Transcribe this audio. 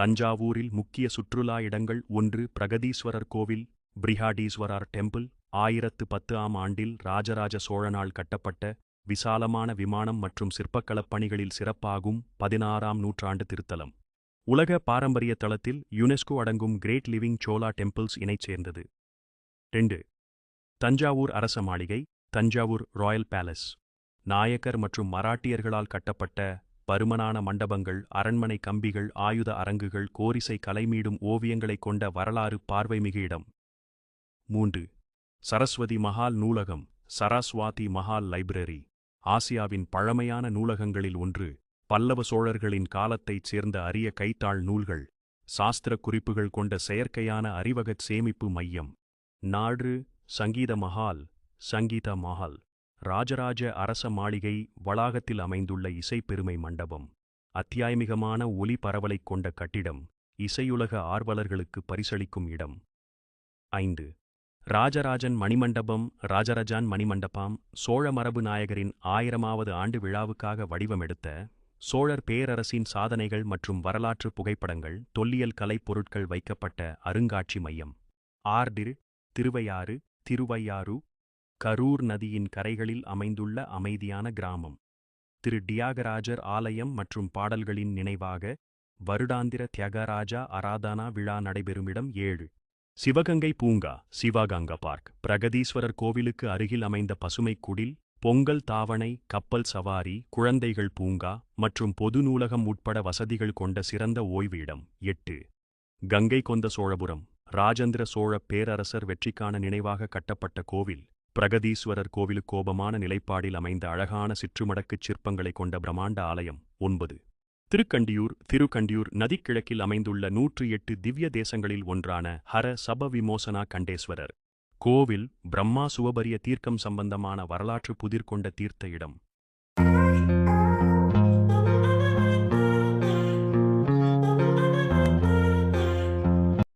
தஞ்சாவூரில் முக்கிய சுற்றுலா இடங்கள் ஒன்று பிரகதீஸ்வரர் கோவில் பிரிஹாடீஸ்வரர் டெம்பிள். ஆயிரத்து பத்து ஆம் ஆண்டில் ராஜராஜ சோழனால் கட்டப்பட்ட விசாலமான விமானம் மற்றும் சிற்பக்கலப் பணிகளில் சிறப்பாகும் பதினாறாம் நூற்றாண்டு திருத்தலம். உலக பாரம்பரிய தளத்தில் யுனெஸ்கோ அடங்கும் கிரேட் லிவிங் சோலா டெம்பிள்ஸ் இணைச் சேர்ந்தது. ரெண்டு தஞ்சாவூர் அரச மாளிகை தஞ்சாவூர் ராயல் பேலஸ். நாயக்கர் மற்றும் மராட்டியர்களால் கட்டப்பட்ட பருமனான மண்டபங்கள் அரண்மனை கம்பிகள் ஆயுத அரங்குகள் கோரிசை கலைமீடும் ஓவியங்களைக் கொண்ட வரலாறு பார்வைமிகு இடம் மூன்று. சரஸ்வதி மஹால் நூலகம் சரஸ்வாதி மஹால் லைப்ரரி ஆசியாவின் பழமையான நூலகங்களில் ஒன்று பல்லவ சோழர்களின் காலத்தைச் சேர்ந்த அரிய கைத்தாள் நூல்கள் சாஸ்திர குறிப்புகள் கொண்ட செயற்கையான அறிவகச் சேமிப்பு மையம். நாடு சங்கீத மஹால் சங்கீத மஹால். ராஜராஜ அரச மாளிகை வளாகத்தில் அமைந்துள்ள இசைப்பெருமை மண்டபம் அத்தியாயமிகமான ஒலி பரவலைக் கொண்ட கட்டிடம் இசையுலக ஆர்வலர்களுக்கு பரிசளிக்கும் இடம். ஐந்து. ராஜராஜன் மணிமண்டபம் ராஜராஜான் மணிமண்டபம் சோழ மரபு நாயகரின் ஆயிரமாவது ஆண்டு விழாவுக்காக வடிவமெடுத்த சோழர் பேரரசின் சாதனைகள் மற்றும் வரலாற்று புகைப்படங்கள் தொல்லியல் கலைப் பொருட்கள் வைக்கப்பட்ட அருங்காட்சி மையம். ஆர்டிர் திருவையாறு திருவையாறு கரூர் நதியின் கரைகளில் அமைந்துள்ள அமைதியான கிராமம். திரு. டியாகராஜர் ஆலயம் மற்றும் பாடல்களின் நினைவாக வருடாந்திர தியாகராஜா அராதானா விழா நடைபெறுமிடம் ஏழு. சிவகங்கை பூங்கா சிவகங்கா பார்க் பிரகதீஸ்வரர் கோவிலுக்கு அருகில் அமைந்த பசுமை குடில் பொங்கல் தாவணை கப்பல் சவாரி குழந்தைகள் பூங்கா மற்றும் பொது நூலகம் உட்பட வசதிகள் கொண்ட சிறந்த ஓய்வு இடம் எட்டு. கங்கை கொந்த சோழபுரம் ராஜேந்திர சோழ பேரரசர் வெற்றிக்கான நினைவாக கட்டப்பட்ட கோவில் பிரகதீஸ்வரர் கோவிலு கோபமான நிலைப்பாடில் அமைந்த அழகான சிற்றுமடக்குச் சிற்பங்களைக் கொண்ட பிரம்மாண்ட ஆலயம் ஒன்பது. திருக்கண்டியூர் திருக்கண்டியூர் நதிக்கிழக்கில் அமைந்துள்ள நூற்றி எட்டு திவ்ய தேசங்களில் ஒன்றான ஹர சப விமோசனா கண்டேஸ்வரர். கோவில் பிரம்மா சுவபரிய தீர்க்கம் சம்பந்தமான வரலாற்று புதிர் கொண்ட தீர்த்த இடம்.